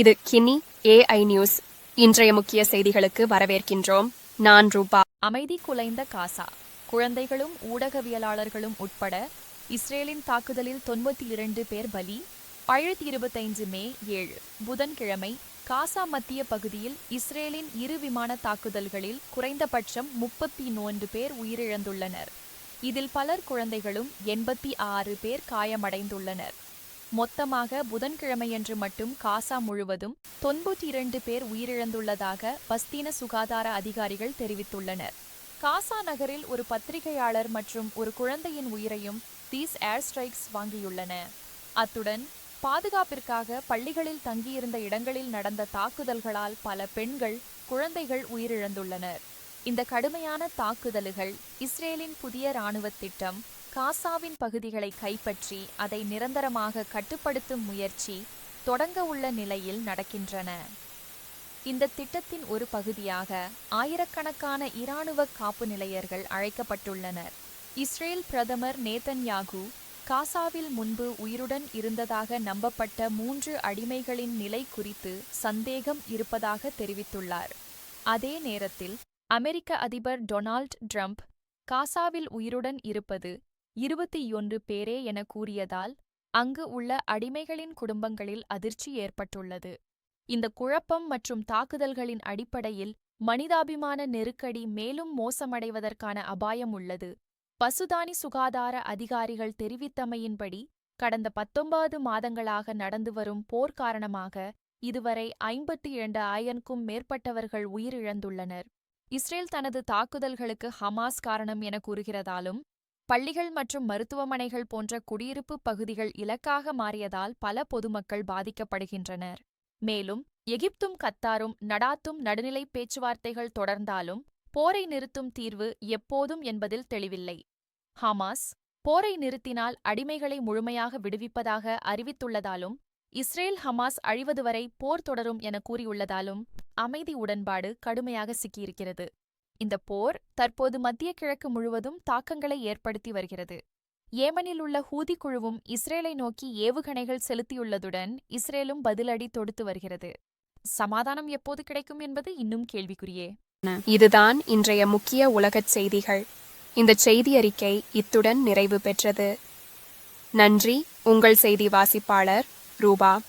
இது Guinea AI news இன்றைய முக்கிய செய்திகளுக்கு வரவேற்கின்றோம். நான் ரூபா. அமைதி குலைந்த காசா. குழந்தைகளும் ஊடகவியலாளர்களும் உட்பட இஸ்ரேலின் தாக்குதலில் தொண்ணூத்தி இரண்டு பேர் பலி ஆயிரத்தி இருபத்தைந்து மே ஏழு புதன்கிழமை காசா மத்திய பகுதியில் இஸ்ரேலின் இரு விமான தாக்குதல்களில் குறைந்தபட்சம் முப்பத்தி மூன்று பேர் உயிரிழந்துள்ளனர். இதில் பலர் குழந்தைகளும் எண்பத்தி ஆறு பேர் காயமடைந்துள்ளனர். மொத்தமாக புதன்கிழமையன்று மட்டும் காசா முழுவதும் தொன்னூற்றி இரண்டு பேர் உயிரிழந்துள்ளதாக பஸ்தீன சுகாதார அதிகாரிகள் தெரிவித்துள்ளனர். காசா நகரில் ஒரு பத்திரிகையாளர் மற்றும் ஒரு குழந்தையின் உயிரையும் தீஸ் ஏர் ஸ்ட்ரைக்ஸ் வாங்கியுள்ளன. அத்துடன் பாதுகாப்பிற்காக பள்ளிகளில் தங்கியிருந்த இடங்களில் நடந்த தாக்குதல்களால் பல பெண்கள் குழந்தைகள் உயிரிழந்துள்ளனர். இந்த கடுமையான தாக்குதல்கள் இஸ்ரேலின் புதிய இராணுவ திட்டம் காசாவின் பகுதிகளை கைப்பற்றி அதை நிரந்தரமாக கட்டுப்படுத்தும் முயற்சி தொடங்க உள்ள நிலையில் நடக்கின்றன. இந்த திட்டத்தின் ஒரு பகுதியாக ஆயிரக்கணக்கான இராணுவ காப்பு நிலையர்கள் அழைக்கப்பட்டுள்ளனர். இஸ்ரேல் பிரதமர் நேதன்யாகு காசாவில் முன்பு உயிருடன் இருந்ததாக நம்பப்பட்ட மூன்று அடிமைகளின் நிலை குறித்து சந்தேகம் இருப்பதாக தெரிவித்துள்ளார். அதே நேரத்தில் அமெரிக்க அதிபர் டொனால்ட் ட்ரம்ப் காசாவில் உயிருடன் இருப்பது இருபத்தி ஒன்று பேரே என கூறியதால் அங்கு உள்ள அடிமைகளின் குடும்பங்களில் அதிர்ச்சி ஏற்பட்டுள்ளது. இந்த குழப்பம் மற்றும் தாக்குதல்களின் அடிப்படையில் மனிதாபிமான நெருக்கடி மேலும் மோசமடைவதற்கான அபாயம் உள்ளது. பசுதானி சுகாதார அதிகாரிகள் தெரிவித்தமையின்படி கடந்த பத்தொன்பது மாதங்களாக நடந்து வரும் போர் காரணமாக இதுவரை ஐம்பத்தி இரண்டு ஆயிரம்க்கும் மேற்பட்டவர்கள் உயிரிழந்துள்ளனர். இஸ்ரேல் தனது தாக்குதல்களுக்கு ஹமாஸ் காரணம் என கூறுகிறதாலும் பள்ளிகள் மற்றும் மருத்துவமனைகள் போன்ற குடியிருப்பு பகுதிகள் இலக்காக மாறியதால் பல பொதுமக்கள் பாதிக்கப்படுகின்றனர். மேலும் எகிப்தும் கத்தாரும் நடாத்தும் நடுநிலை பேச்சுவார்த்தைகள் தொடர்ந்தாலும் போரை நிறுத்தும் தீர்வு எப்போதும் என்பதில் தெளிவில்லை. ஹமாஸ் போரை நிறுத்தினால் அடிமைகளை முழுமையாக விடுவிப்பதாக அறிவித்துள்ளதாலும் இஸ்ரேல் ஹமாஸ் அழிவது வரை போர் தொடரும் என கூறியுள்ளதாலும் அமைதி உடன்பாடு கடுமையாக சிக்கியிருக்கிறது. இந்த போர் தற்போது மத்திய கிழக்கு முழுவதும் தாக்கங்களை ஏற்படுத்தி வருகிறது. ஏமனில் உள்ள ஹூதி குழுவும் இஸ்ரேலை நோக்கி ஏவுகணைகள் செலுத்தியுள்ளதுடன் இஸ்ரேலும் பதிலடி தொடுத்து வருகிறது. சமாதானம் எப்போது கிடைக்கும் என்பது இன்னும் கேள்விக்குரியே இதுதான் இன்றைய முக்கிய உலகச் செய்திகள். இந்த செய்தி அறிக்கை இத்துடன் நிறைவு பெற்றது. நன்றி உங்கள் செய்தி வாசிப்பாளர் ரூபா.